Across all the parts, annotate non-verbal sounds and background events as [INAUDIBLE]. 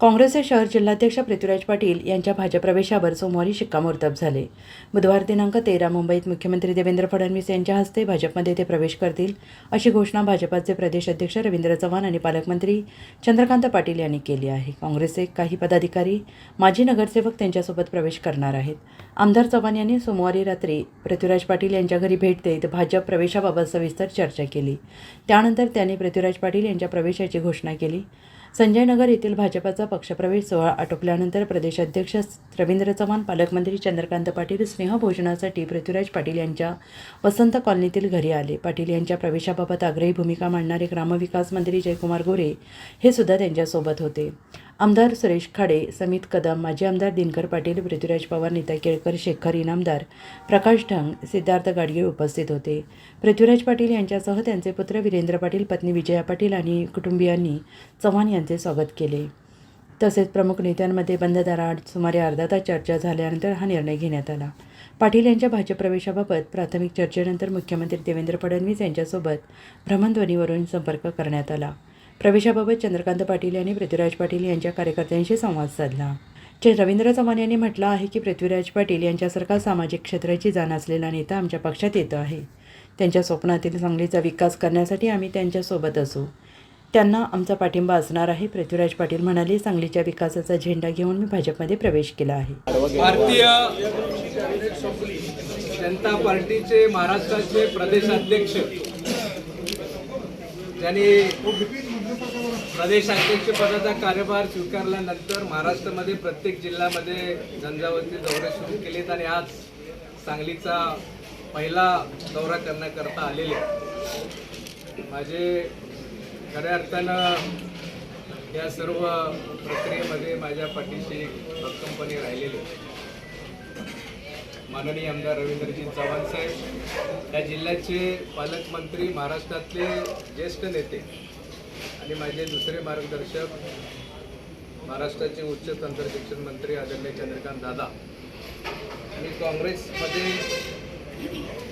काँग्रेसचे शहर जिल्हाध्यक्ष पृथ्वीराज पाटील यांच्या भाजप प्रवेशावर सोमवारी शिक्कामोर्तब झाले. बुधवार दिनांक तेरा मुंबईत मुख्यमंत्री देवेंद्र फडणवीस यांच्या हस्ते भाजपमध्ये ते प्रवेश करतील अशी घोषणा भाजपाचे प्रदेश अध्यक्ष रवींद्र चव्हाण आणि पालकमंत्री चंद्रकांत पाटील यांनी केली आहे. काँग्रेसचे काही पदाधिकारी माजी नगरसेवक त्यांच्यासोबत प्रवेश करणार आहेत. आमदार चव्हाण यांनी सोमवारी रात्री पृथ्वीराज पाटील यांच्या घरी भेट देत भाजप प्रवेशाबाबत सविस्तर चर्चा केली. त्यानंतर त्यांनी पृथ्वीराज पाटील यांच्या प्रवेशाची घोषणा केली. संजय नगर येथील भाजपाचा पक्षप्रवेश सोहळा आटोपल्यानंतर प्रदेशाध्यक्ष रवींद्र चव्हाण पालकमंत्री चंद्रकांत पाटील स्नेहभोजनासाठी पृथ्वीराज पाटील यांच्या वसंत कॉलनीतील घरी आले. पाटील यांच्या प्रवेशाबाबत आग्रही भूमिका मांडणारे ग्रामविकास मंत्री जयकुमार गोरे हे सुद्धा त्यांच्यासोबत होते. आमदार सुरेश खाडे समित कदम माजी आमदार दिनकर पाटील पृथ्वीराज पवार नीता केळकर शेखर इनामदार प्रकाश ढंग सिद्धार्थ गाडगे उपस्थित होते. पृथ्वीराज पाटील यांच्यासह त्यांचे पुत्र वीरेंद्र पाटील पत्नी विजया पाटील आणि कुटुंबियांनी चव्हाण यांचे स्वागत केले. तसेच प्रमुख नेत्यांमध्ये बंददाराआड सुमारे अर्धा तास चर्चा झाल्यानंतर हा निर्णय घेण्यात आला. पाटील यांच्या भाजप प्रवेशाबाबत प्राथमिक चर्चेनंतर मुख्यमंत्री देवेंद्र फडणवीस यांच्यासोबत भ्रमणध्वनीवरून संपर्क करण्यात आला. प्रवेशाबाबत चंद्रकांत पाटील यांनी पृथ्वीराज पाटील यांच्या कार्यकर्त्यांशी संवाद साधला. रवींद्र चव्हाण यांनी म्हटलं आहे की पृथ्वीराज पाटील यांच्यासारखा सामाजिक क्षेत्राची जाण असलेला नेता आमच्या पक्षात येतो आहे. त्यांच्या स्वप्नातील सांगलीचा विकास करण्यासाठी आम्ही त्यांच्यासोबत असू. त्यांना आमचा पाठिंबा असणार आहे पृथ्वीराज पाटील म्हणाले. सांगलीच्या विकासाचा झेंडा घेऊन मी भाजपमध्ये प्रवेश केला आहे. भारतीय जनता पार्टीचे महाराष्ट्राचे प्रदेशाध्यक्ष ज्यांनी प्रदेशाध्यक्ष पदाचा कार्यभार स्वीकारल्यानंतर महाराष्ट्रामध्ये प्रत्येक जिल्ह्यामध्ये जनजागृती दौरे सुरू केलेत आणि आज सांगलीचा पहिला दौरा करण्याकरता आलेले माझे खऱ्या अर्थानं या सर्व प्रक्रियेमध्ये माझ्या पाठीशी भक्कमपणे राहिलेले माननीय आमदार रवींद्रजी चव्हाण साहेब या जिल्ह्याचे पालकमंत्री महाराष्ट्रातले ज्येष्ठ नेते आणि माझे दुसरे मार्गदर्शक महाराष्ट्राचे उच्च तंत्रशिक्षण मंत्री आदरणीय चंद्रकांत दादा मी काँग्रेसमध्ये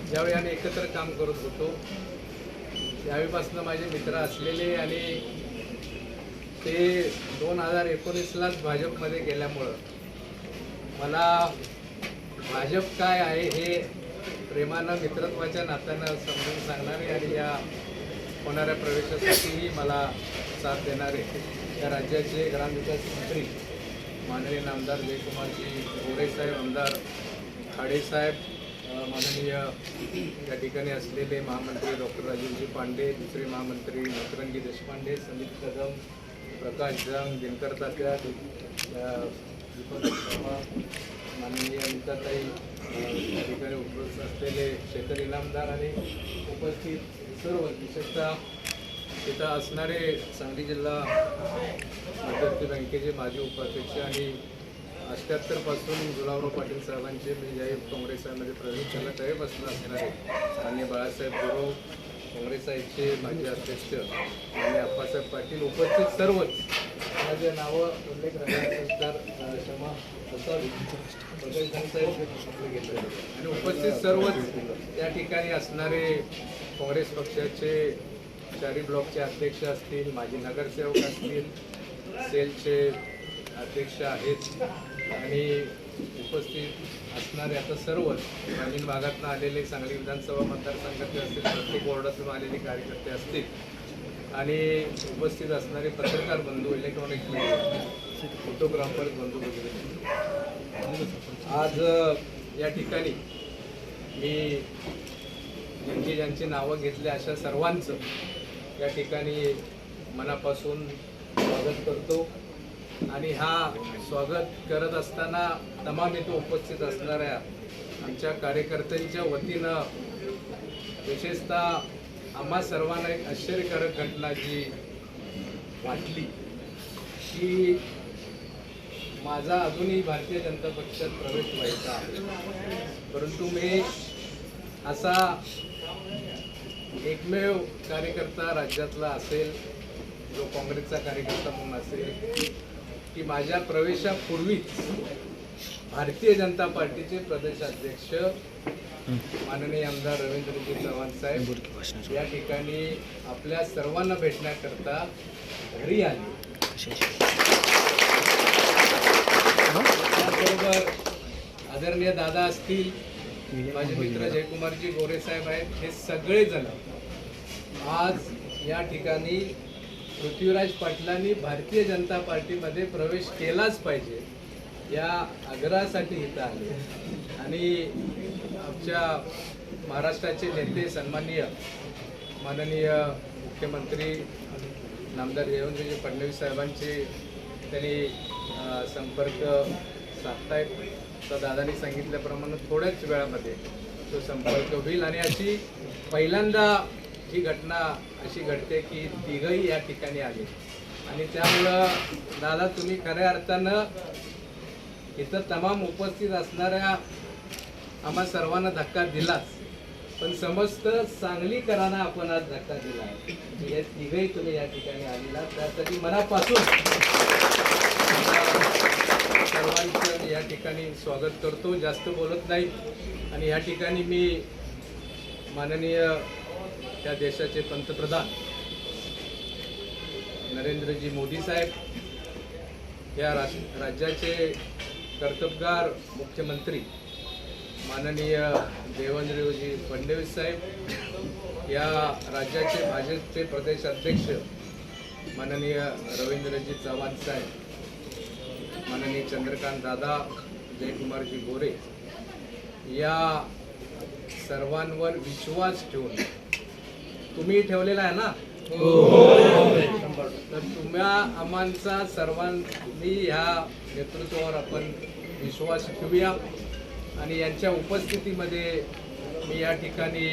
ज्यावेळी आम्ही एकत्र काम करत होतो त्यावेळीपासून माझे मित्र असलेले आणि ते दोन हजार एकोणीसलाच भाजपमध्ये गेल्यामुळं मला भाजप काय आहे हे प्रेमानं मित्रत्वाच्या नात्यानं समजून सांगणारे आणि या होणाऱ्या प्रवेशासाठीही मला साथ देणारे या राज्याचे ग्रामविकास मंत्री माननीय आमदार जयकुमारजी गोरेसाहेब आमदार खाडेसाहेब माननीय या ठिकाणी असलेले महामंत्री डॉक्टर राजीवजी पांडे दुसरे महामंत्री मकरंगी देशपांडे संदीप कदम प्रकाश जंग दिनकर तात्या दीपक शर्मा माननीय अमिताताई या ठिकाणी उपस्थित असलेले शेखर इनामदार आणि उपस्थित सर्व विशेषतः तिथं असणारे सांगली जिल्हा मध्यवर्ती बँकेचे माजी उपाध्यक्ष आणि अठ्ठ्याहत्तरपासून गुलाबराव पाटील साहेबांचे मी ज्यावेळी काँग्रेसमध्ये प्रवेश केला. त्यावेळेपासून असणारे मान्य बाळासाहेब गुरव काँग्रेस साहेबचे माजी अध्यक्ष आणि अप्पासाहेब पाटील उपस्थित सर्वच माझे नावं उल्लेख राहणार क्षमा असावी आणि उपस्थित सर्वच त्या ठिकाणी असणारे काँग्रेस पक्षाचे चारी ब्लॉकचे अध्यक्ष असतील माजी नगरसेवक असतील सेलचे अध्यक्ष आहेत आणि उपस्थित असणारे आता सर्वच ग्रामीण भागातून आलेले सांगली विधानसभा मतदारसंघातले असतील प्रत्येक वॉर्डातून आलेले कार्यकर्ते असतील आणि उपस्थित असणारे पत्रकार बंधू इलेक्ट्रॉनिक मीडिया फोटोग्राफर बंधू वगैरे. आज या ठिकाणी मी ज्यांची ज्यांची नावं घेतली अशा सर्वांचं या ठिकाणी मनापासून स्वागत करतो. आणि हा स्वागत करत असताना तमाम इथं उपस्थित असणाऱ्या आमच्या कार्यकर्त्यांच्या वतीनं विशेषतः आम्हा सर्वांना एक आश्चर्यकारक घटना जी वाटली की माझा अजूनही भारतीय जनता पक्षात प्रवेश व्हायचा आहे. परंतु मी असा एकमेव कार्यकर्ता राज्यातला असेल जो काँग्रेसचा कार्यकर्ता म्हणून असेल की माझ्या प्रवेशापूर्वीच भारतीय जनता पार्टीचे प्रदेशाध्यक्ष माननीय आमदार रवींद्रजी चव्हाण साहेब या ठिकाणी आपल्या सर्वांना भेटण्याकरता घरी आले. त्याचबरोबर आदरणीय दादा असतील माझे मित्र जयकुमारजी गोरे साहेब आहेत हे सगळेजण आज या ठिकाणी पृथ्वीराज पाटलांनी भारतीय जनता पार्टीमध्ये प्रवेश केलाच पाहिजे या आग्रहासाठी इथं आले. आणि आमच्या महाराष्ट्राचे नेते सन्माननीय माननीय मुख्यमंत्री नामदार देवेंद्रजी फडणवीस साहेबांचे त्यांनी संपर्क साधतायत. तर दादानी सांगितल्याप्रमाणे थोड्याच वेळामध्ये तो संपर्क होईल आणि अशी पहिल्यांदा ही घटना अशी घडते की तिघही या ठिकाणी आले. आणि त्यामुळं दादा तुम्ही खऱ्या अर्थानं इथं तमाम उपस्थित असणाऱ्या आम्हा सर्वांना धक्का दिलाच. पण समस्त सांगलीकरांना आपण आज धक्का दिला आहे. म्हणजे हे तिघही तुम्ही या ठिकाणी आलेला त्यासाठी मनापासून सर्वांचं या ठिकाणी स्वागत करतो. जास्त बोलत नाही आणि या ठिकाणी मी माननीय त्या देशाचे पंतप्रधान नरेंद्रजी मोदी साहेब या राज्याचे कर्तबगार मुख्यमंत्री माननीय देवेंद्रजी फडणवीस साहेब या राज्याचे भाजपचे प्रदेश अध्यक्ष माननीय रवींद्रजी चव्हाण साहेब माननीय चंद्रकांत दादा जयकुमारजी गोरे या सर्वांवर विश्वास ठेवून तुम्ही ठेवलेला आहे ना? तर तुम्हा आम्हांचा सर्वांनी ह्या नेतृत्वावर आपण विश्वास ठेवूया. आणि यांच्या उपस्थितीमध्ये मी या ठिकाणी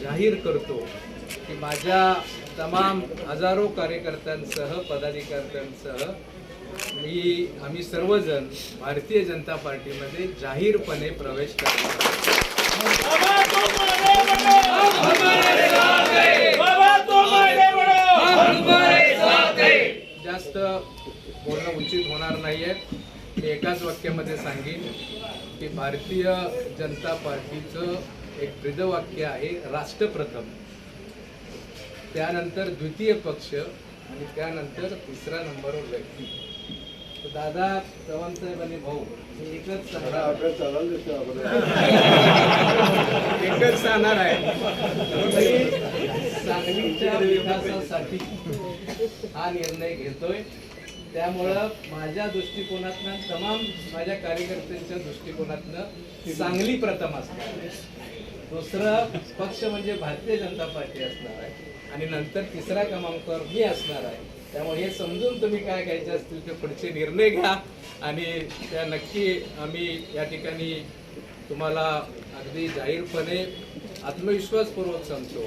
जाहीर करतो की माझ्या तमाम हजारो कार्यकर्त्यांसह पदाधिकाऱ्यांसह मी आम्ही सर्वजण भारतीय जनता पार्टीमध्ये जाहीरपणे प्रवेश करतो जास्त बोलणं उचित होणार नाही आहे मी एकाच वाक्यामध्ये सांगेन की भारतीय जनता पार्टीचं एक ब्रीदवाक्य आहे राष्ट्रप्रथम. त्यानंतर द्वितीय पक्ष आणि त्यानंतर तिसरा नंबरवर व्यक्ती. दादा चव्हाण साहेब आणि भाऊ मी एकच [LAUGHS] एकच सांगणार आहे. सांगलीच्या विकासासाठी हा निर्णय घेतोय. त्यामुळं माझ्या दृष्टिकोनातनं तमाम माझ्या कार्यकर्त्यांच्या दृष्टिकोनातनं चांगली प्रथम असणार दुसरं पक्ष म्हणजे भारतीय जनता पार्टी असणार आहे. आणि नंतर तिसरा क्रमांकावर मी असणार आहे. त्यामुळे हे समजून तुम्ही काय घ्यायचे असतील ते पुढचे निर्णय घ्या. आणि त्या नक्की आम्ही या ठिकाणी तुम्हाला अगदी जाहीरपणे आत्मविश्वासपूर्वक सांगतो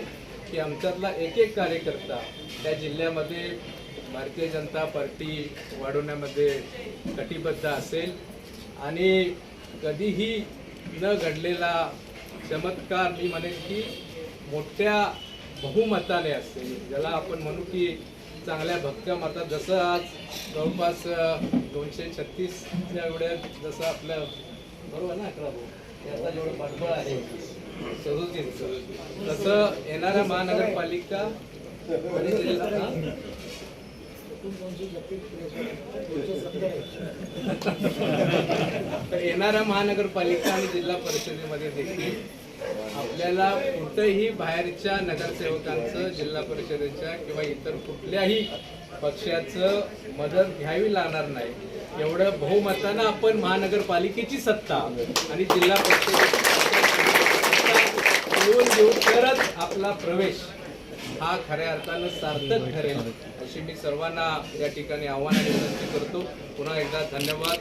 की आमच्यातला एक एक कार्यकर्ता त्या जिल्ह्यामध्ये भारतीय जनता पार्टी वाढवण्यामध्ये कटिबद्ध असेल आणि कधीही न घडलेला चमत्कार मी म्हणेन की मोठ्या बहुमताने असेल. ज्याला आपण म्हणू की चांगल्या भक्कम आता जसं आज जवळपास दोनशे छत्तीसच्या एवढ्या जसं आपलं बरोबर ना अकरा भाऊ? याचा जेवढं पाठबळ आहे. सदोतीसचं तसं येणाऱ्या महानगरपालिका तर येणाऱ्या महानगरपालिका आणि जिल्हा परिषदेमध्ये देखील आपल्याला कुठंही बाहेरच्या नगरसेवकांचं जिल्हा परिषदेच्या किंवा इतर कुठल्याही पक्षाचं मदत घ्यावी लागणार नाही एवढं बहुमतानं आपण महानगरपालिकेची सत्ता आणि जिल्हा परिषदेची सत्ता घेऊन घेऊन तरच आपला प्रवेश हा खऱ्या अर्थानं सार्थक ठरेल अशी मी सर्वांना या ठिकाणी आव्हान आणि विनंती करतो. पुन्हा एकदा धन्यवाद.